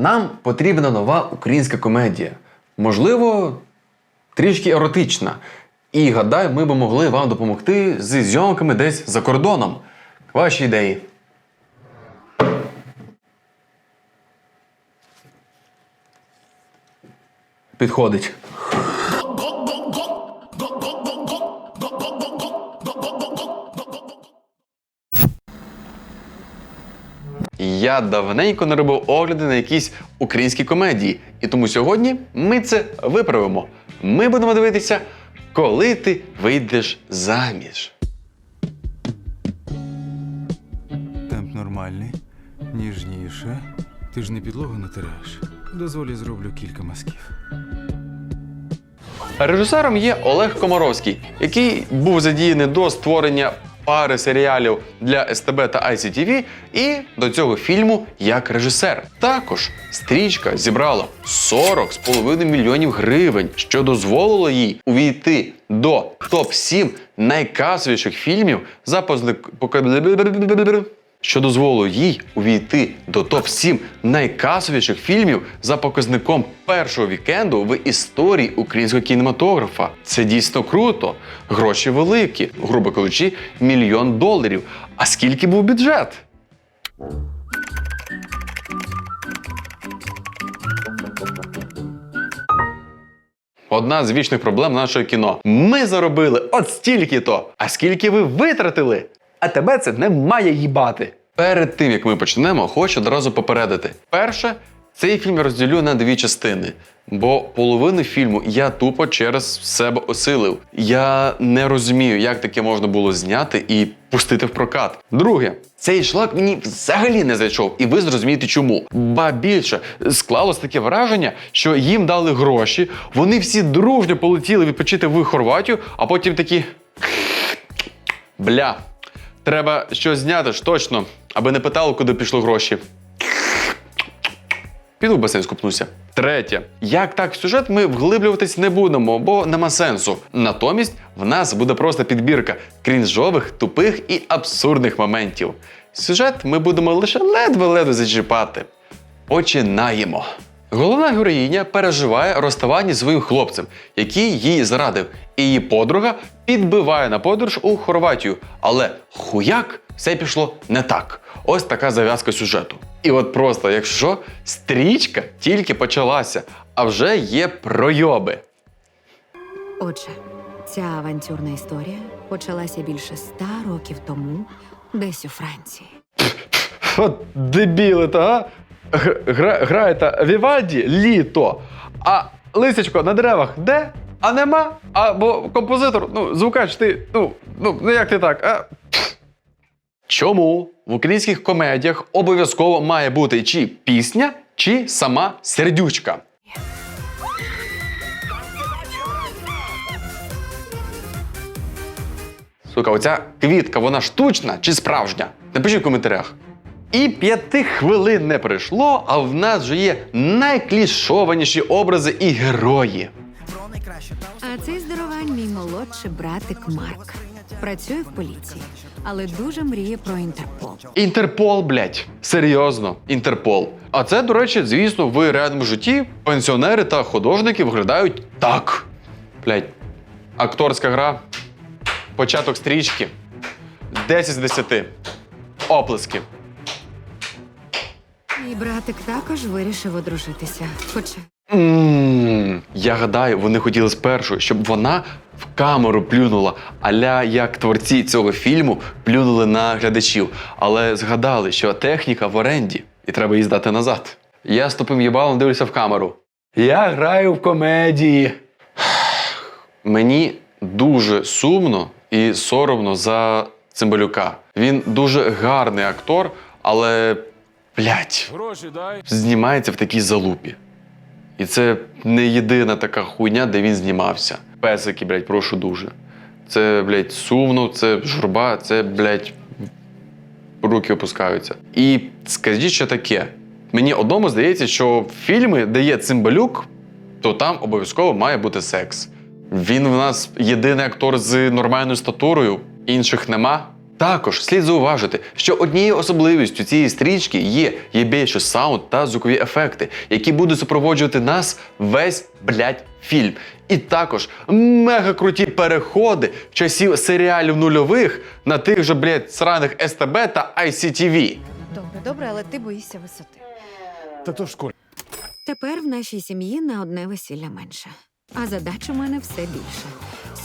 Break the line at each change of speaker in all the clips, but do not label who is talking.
Нам потрібна нова українська комедія. Можливо, трішки еротична. І гадаю, ми б могли вам допомогти зі зйомками десь за кордоном. Ваші ідеї. Підходить. Я давненько не робив огляди на якісь українські комедії, і тому сьогодні ми це виправимо. Ми будемо дивитися, коли ти вийдеш заміж.
Темп нормальний, ніжніше. Ти ж не підлогу натираєш. Дозволі зроблю кілька мазків.
Режисером є Олег Комаровський, який був задіяний до створення пари серіалів для СТБ та ICTV і до цього фільму як режисер. Також стрічка зібрала 40,5 мільйонів гривень, що дозволило їй увійти до топ-7 найкасовіших фільмів за позник... що дозволило їй увійти до топ-7 найкасовіших фільмів за показником першого вікенду в історії українського кінематографа. Це дійсно круто. Гроші великі, грубо кажучи, мільйон доларів. А скільки був бюджет? Одна з вічних проблем нашого кіно. Ми заробили от стільки-то. А скільки ви витратили? А тебе це не має їбати. Перед тим як ми почнемо, хочу одразу попередити. Перше, цей фільм я розділю на дві частини, бо половину фільму я тупо через себе осилив. Я не розумію, як таке можна було зняти і пустити в прокат. Друге, цей шлак мені взагалі не зайшов, і ви зрозумієте чому. Ба більше склалось таке враження, що їм дали гроші, вони всі дружньо полетіли відпочити в Хорватію, а потім такі. Бля, треба щось зняти ж точно, аби не питали, куди пішли гроші. Піду в басейн скупнуся. Третє. Як так в сюжет ми вглиблюватись не будемо, бо нема сенсу. Натомість в нас буде просто підбірка крінжових, тупих і абсурдних моментів. Сюжет ми будемо лише ледве-ледве зачіпати. Починаємо. Головна героїня переживає розставання зі своїм хлопцем, який їй зрадив, і її подруга підбиває на подорож у Хорватію. Але хуяк все пішло не так. Ось така зав'язка сюжету. І от просто, якщо стрічка тільки почалася, а вже є пройоби.
Отже, ця авантюрна історія почалася більше ста років тому, десь у Франції.
От дебіли, та а? Граєте Вівальді літо. А лисячко на деревах де? А нема? А бо композитор, ну, звукач, ти, ну, ну, ну як ти так? А? Чому в українських комедіях обов'язково має бути чи пісня, чи сама сердючка? Сука, оця квітка, вона штучна чи справжня? Напишіть в коментарях. І п'яти хвилин не пройшло, а в нас вже є найклішованіші образи і герої.
А цей здоровань мій молодший братик Марк. Працює в поліції, але дуже мріє про Інтерпол.
Інтерпол, блядь. Серйозно, Інтерпол. А це, до речі, звісно, в реальному житті пенсіонери та художники виглядають так. Блядь, акторська гра. Початок стрічки. 10 з 10. Оплески.
Мій братик також вирішив одружитися. Хоча
Ммм, я гадаю, вони хотіли спершу, щоб вона в камеру плюнула, аля як творці цього фільму плюнули на глядачів, але згадали, що техніка в оренді і треба її здати назад. Я з тупим їбалом дивлюся в камеру. Я граю в комедії. Мені дуже сумно і соромно за Цимбалюка. Він дуже гарний актор, але блядь,
Гроші дай.
знімається в такій залупі. І це не єдина така хуйня, де він знімався. Песики, блядь, прошу дуже. Це, блядь, сумно, це журба, це, блядь, руки опускаються. І скажіть, що таке. Мені одному здається, що фільми, де є цимбалюк, то там обов'язково має бути секс. Він в нас єдиний актор з нормальною статурою, інших нема. Також слід зауважити, що однією особливістю цієї стрічки є єбейший саунд та звукові ефекти, які будуть супроводжувати нас весь блядь, фільм. І також мега круті переходи часів серіалів нульових на тих же, блядь, сраних СТБ та ICTV.
Добре, добре, але ти боїшся висоти.
Та то ж Коль.
Тепер в нашій сім'ї на одне весілля менше. А задач у мене все більше: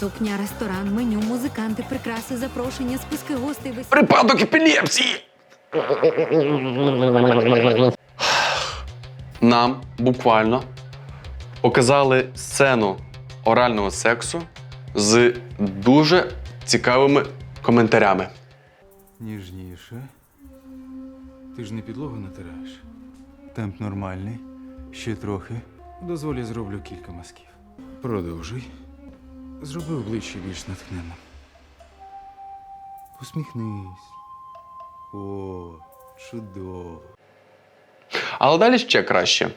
сукня, ресторан, меню, музиканти, прикраси, запрошення, списки гостей, весілля.
Припадок епілепсії! Нам буквально показали сцену орального сексу з дуже цікавими коментарями.
Ніжніше. Ти ж не підлогу натираєш. Темп нормальний. Ще трохи. Дозволь, я зроблю кілька мазків. Продовжуй. Зроби обличчя більш натхненним. Усміхнись. О, чудово.
Але далі ще краще.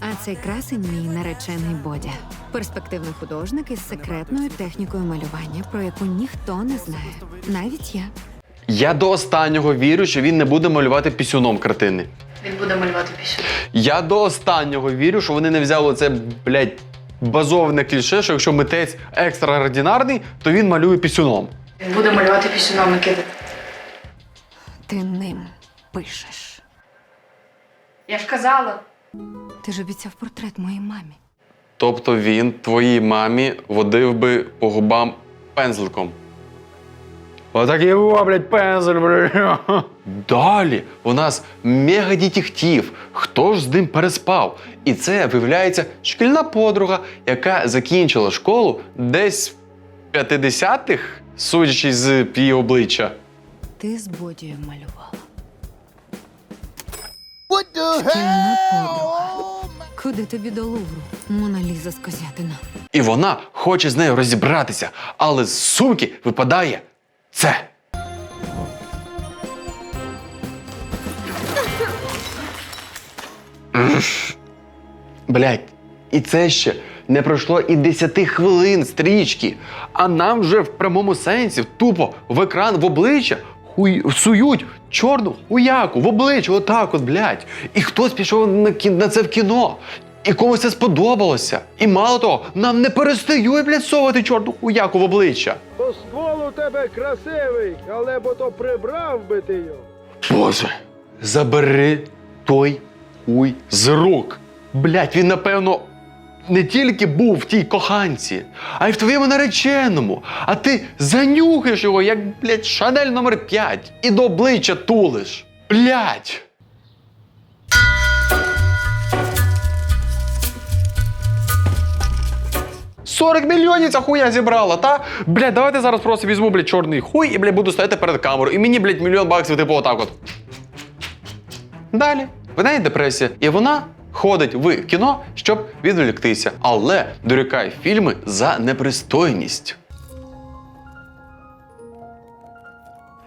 А цей красень мій наречений Бодя. Перспективний художник із секретною технікою малювання, про яку ніхто не знає. Навіть я.
Я до останнього вірю, що він не буде малювати пісюном картини.
Він буде малювати пісню.
Я до останнього вірю, що вони не взяли це, блядь, базоване кліше, що якщо митець екстраординарний, то він малює пісюном.
Він буде малювати пісюном Микити.
Ти ним пишеш.
Я ж казала.
Ти ж обіцяв портрет моїй мамі.
Тобто він твоїй мамі водив би по губам пензликом. Отак його, блядь, пензель, блядь. Далі у нас мегадетектив. Хто ж з ним переспав? І це виявляється шкільна подруга, яка закінчила школу десь в 50-х, судячи з її обличчя.
Ти з Бодією малювала. Шкільна подруга. Куди тобі до Лувру? Моналіза з козятина.
І вона хоче з нею розібратися, але з сумки випадає це. Блять, і це ще не пройшло і 10 хвилин стрічки, а нам вже в прямому сенсі тупо в екран в обличчя хуй, сують чорну хуяку в обличчя, отак от, блядь. І хтось пішов на, кі- на це в кіно. І комусь це сподобалося. І мало того, нам не перестають, блядь, совати чорну хуяку в обличчя.
У тебе красивий, але бо то прибрав би ти його.
Боже, забери той хуй з рук. Блять, він, напевно, не тільки був в тій коханці, а й в твоєму нареченому. А ти занюхаєш його, як, блядь, шанель номер 5 і до обличчя тулиш. Блять. «40 мільйонів ця хуя зібрала, та? Блядь, давайте зараз просто візьму, блядь, чорний хуй і, блядь, буду стояти перед камерою. І мені, блядь, мільйон баксів, типу, отак от. Далі. В неї депресія, і вона ходить в кіно, щоб відволіктися, але дорікає фільми за непристойність.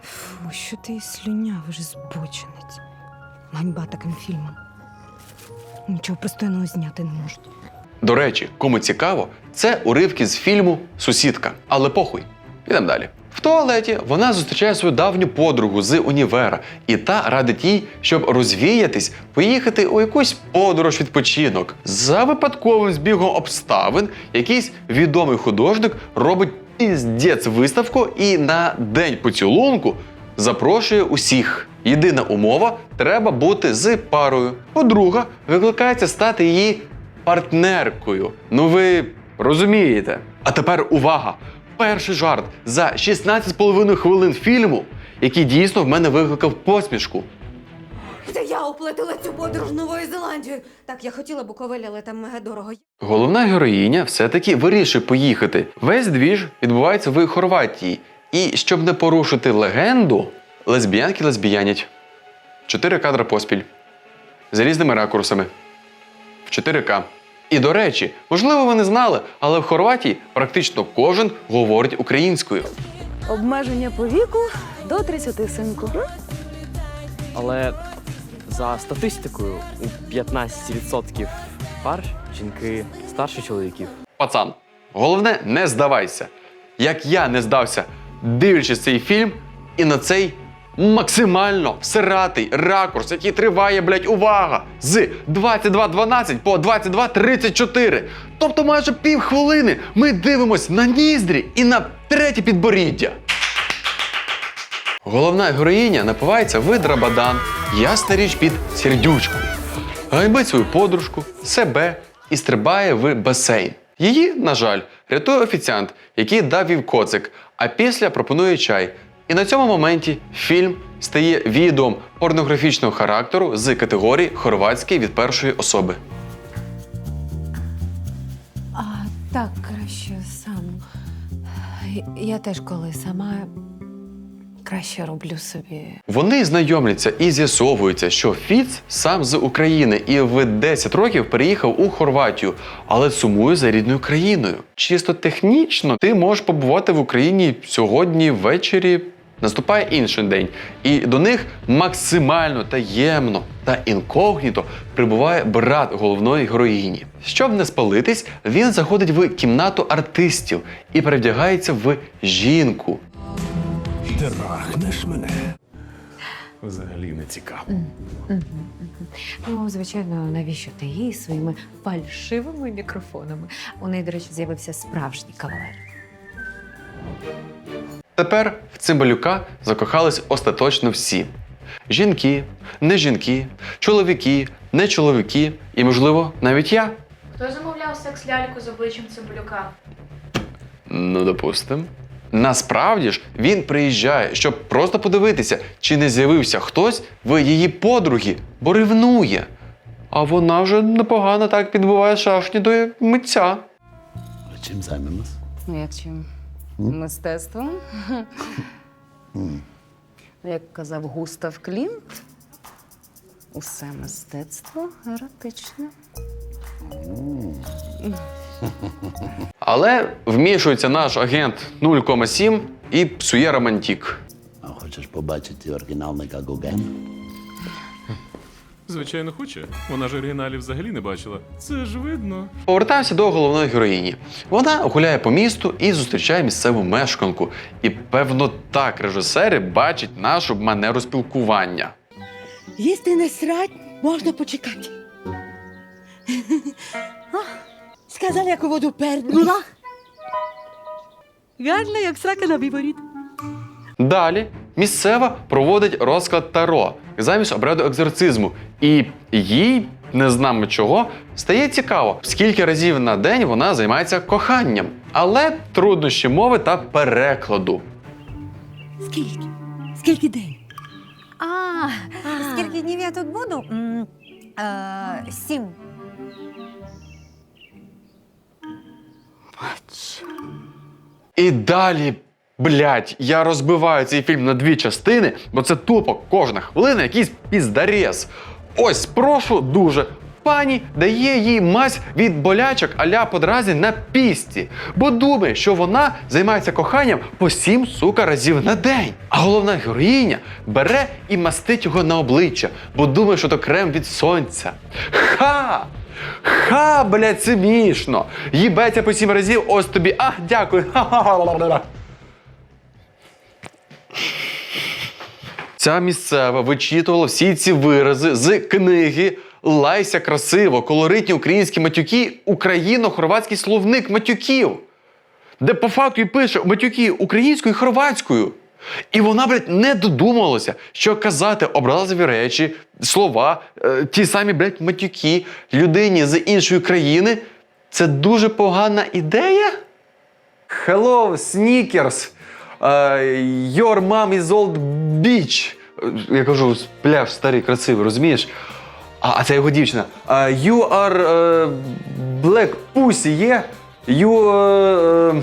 Фу, що ти слюнявиш, збочинець. Ганьба таким фільмам. Нічого пристойного зняти не можуть.
До речі, кому цікаво, це уривки з фільму Сусідка. Але похуй. Ідемо далі. В туалеті вона зустрічає свою давню подругу з універа, і та радить їй, щоб розвіятись, поїхати у якусь подорож відпочинок. За випадковим збігом обставин якийсь відомий художник робить піздець виставку і на день поцілунку запрошує усіх. Єдина умова треба бути з парою. Подруга викликається стати її партнеркою. Ну ви розумієте. А тепер увага! Перший жарт за 16,5 хвилин фільму, який дійсно в мене викликав посмішку.
Це я оплатила цю подорож Новою Зеландією. Так, я хотіла Буковель, але там мега дорого.
Головна героїня все-таки вирішує поїхати. Весь двіж відбувається в Хорватії. І щоб не порушити легенду, лесбіянки лесбіянять. Чотири кадри поспіль. З різними ракурсами. В 4К. І до речі, можливо, ви не знали, але в Хорватії практично кожен говорить українською.
Обмеження по віку до 30 синку.
Але за статистикою у 15% пар жінки старше чоловіків.
Пацан, головне, не здавайся. Як я не здався, дивлячись цей фільм, І на цей максимально всиратий ракурс, який триває, блядь, увага, з 22.12 по 22.34. Тобто майже півхвилини ми дивимось на ніздрі і на третє підборіддя. Головна героїня напивається в драбадан, ясна річ під сердючкою. Гайбить свою подружку, себе і стрибає в басейн. Її, на жаль, рятує офіціант, який дав їй коцик, а після пропонує чай. І на цьому моменті фільм стає відеом порнографічного характеру з категорії хорватський від першої особи.
А так краще сам. Я теж коли сама краще роблю собі.
Вони знайомляться і з'ясовується, що Фіц сам з України і в 10 років переїхав у Хорватію, але сумує за рідною країною. Чисто технічно ти можеш побувати в Україні сьогодні ввечері. Наступає інший день, і до них максимально таємно та інкогніто прибуває брат головної героїні. Щоб не спалитись, він заходить в кімнату артистів і перевдягається в жінку.
Взагалі не цікаво.
Ну, звичайно, навіщо ти їй своїми фальшивими мікрофонами? У неї, до речі, з'явився справжній кавалер.
Тепер в Цимбалюка закохались остаточно всі: жінки, не жінки, чоловіки, не чоловіки, і, можливо, навіть я.
Хто замовляв секс ляльку з обличчям Цимбалюка?
Ну, допустим. Насправді ж він приїжджає, щоб просто подивитися, чи не з'явився хтось в її подруги, бо ревнує. А вона вже непогано так підбиває шашні до митця.
Чим займемось?
Ну, як чим? Мистецтвом. Як казав Густав Клімт, усе мистецтво еротичне.
Але вмішується наш агент 0,7 і псує романтік.
А хочеш побачити оригінальника Гогена?
Звичайно, хоче. Вона ж оригіналів взагалі не бачила. Це ж видно.
Повертаємося до головної героїні. Вона гуляє по місту і зустрічає місцеву мешканку. І певно так режисери бачать нашу манеру спілкування.
Їсти не срать, можна почекати. Сказали, як у воду перднула. Гарно, як срака на біворіт.
Далі місцева проводить розклад таро замість обряду екзорцизму. І їй, не знамо чого, стає цікаво, скільки разів на день вона займається коханням. Але труднощі мови та перекладу.
Скільки? Скільки день?
А, скільки днів я тут буду? М, е, Сім.
І далі, блядь, я розбиваю цей фільм на дві частини, бо це тупо кожна хвилина якийсь піздарез. Ось прошу дуже. Пані дає їй мазь від болячок аля подразень на пісті, бо думає, що вона займається коханням по сім сука разів на день. А головна героїня бере і мастить його на обличчя, бо думає, що то крем від сонця. Ха! Ха, блядь, це смішно. Їбеться по сім разів, ось тобі. А, дякую. Ха-ха-ха-ха-ха. Ця місцева вичитувала всі ці вирази з книги Лайся красиво, колоритні українські матюки, україно-хорватський словник матюків, де по факту і пише матюки українською і хорватською. І вона, блядь, не додумалася, що казати образливі речі, слова, е, ті самі, блядь, матюки людині з іншої країни. Це дуже погана ідея. Hello, Sneakers. Uh, your mom is old bitch. Я кажу, пляж старий, красивий, розумієш? А, а це його дівчина. Uh, you are uh, black pussy, є? You uh,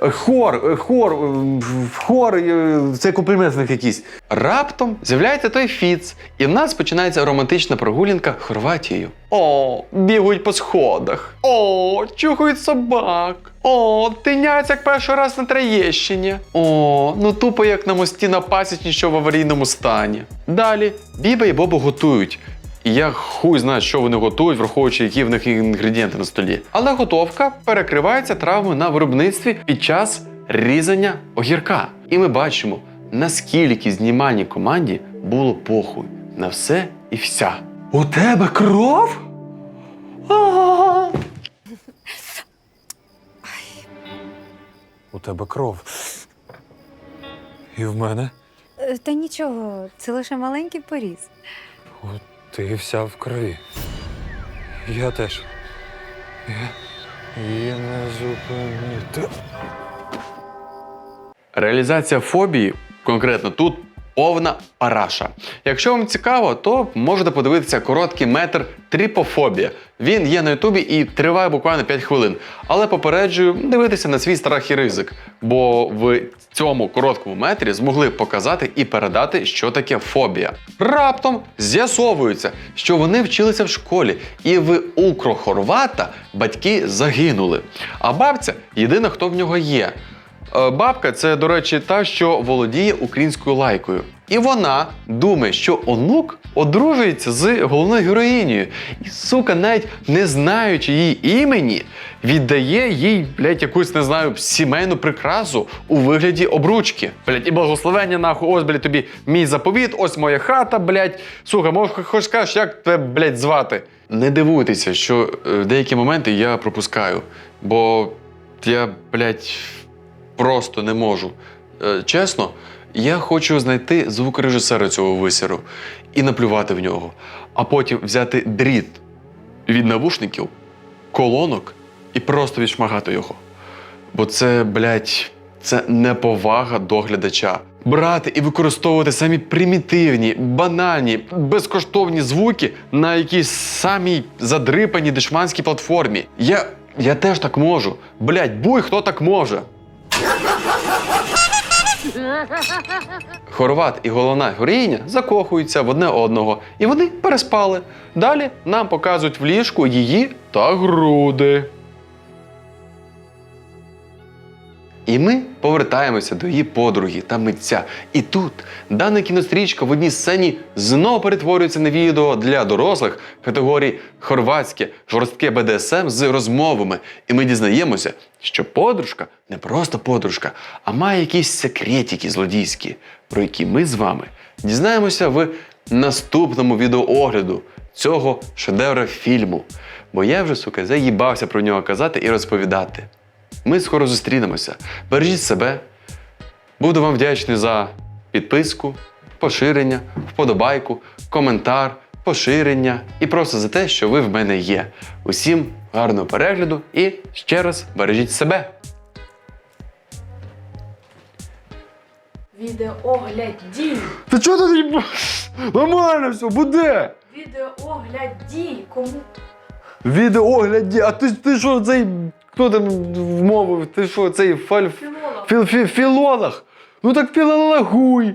хор, хор, е, хор, е, це комплімент в них якийсь. Раптом з'являється той Фіц, і в нас починається романтична прогулянка Хорватією. О, бігають по сходах. О, чухають собак. О, тиняться як перший раз на Троєщині. О, ну тупо як на мості на пасічні, що в аварійному стані. Далі Біба і Боба готують. І я хуй знаю, що вони готують, враховуючи, які в них інгредієнти на столі. Але готовка перекривається травмою на виробництві під час різання огірка. І ми бачимо наскільки знімальній команді було похуй на все і вся. У тебе кров?
У тебе кров. І в мене
Е, Та нічого, це лише маленький поріз.
Ти вся в крові. Я теж. І не зупинити.
Реалізація фобії, конкретно тут, повна параша. Якщо вам цікаво, то можете подивитися короткий метр Тріпофобія. Він є на Ютубі і триває буквально 5 хвилин. Але попереджую дивитися на свій страх і ризик, бо в цьому короткому метрі змогли показати і передати, що таке фобія. Раптом з'ясовується, що вони вчилися в школі, і в укрохорвата батьки загинули. А бабця єдина, хто в нього є. Е, Бабка це, до речі, та, що володіє українською лайкою. І вона думає, що онук одружується з головною героїнею. І сука, навіть не знаючи її імені, віддає їй, блядь, якусь, не знаю, сімейну прикрасу у вигляді обручки. Блядь, і благословення нахуй, ось, блядь, тобі мій заповіт, ось моя хата, блядь. Сука, може, хоч скажеш, як тебе, блядь, звати. Не дивуйтеся, що е, деякі моменти я пропускаю, бо я, блядь, просто не можу. Е, чесно, я хочу знайти звукорежисера цього висіру і наплювати в нього, а потім взяти дріт від навушників, колонок і просто відшмагати його. Бо це, блядь, це неповага до глядача. Брати і використовувати самі примітивні, банальні, безкоштовні звуки на якійсь самій задрипаній дешманській платформі. Я, я теж так можу. Блядь, буй, хто так може. Хорват і головна героїня закохуються в одне одного, і вони переспали. Далі нам показують в ліжку її та груди. І ми повертаємося до її подруги та митця. І тут дана кінострічка в одній сцені знову перетворюється на відео для дорослих категорії хорватське жорстке БДСМ з розмовами. І ми дізнаємося, що подружка не просто подружка, а має якісь секретики злодійські, про які ми з вами дізнаємося в наступному відеоогляду цього шедевра фільму. Бо я вже, сука, заїбався про нього казати і розповідати. Ми скоро зустрінемося. Бережіть себе. Буду вам вдячний за підписку, поширення, вподобайку, коментар, поширення і просто за те, що ви в мене є. Усім гарного перегляду і ще раз бережіть себе.
Відеогляді.
Та чого ти Нормально все, буде!
Відеогляді. Кому?
Відеогляді, а ти, ти що цей. Хто там вмовив? Ти що, цей фаль...
Філолог.
Філ, філ, філолог? Ну так філологуй.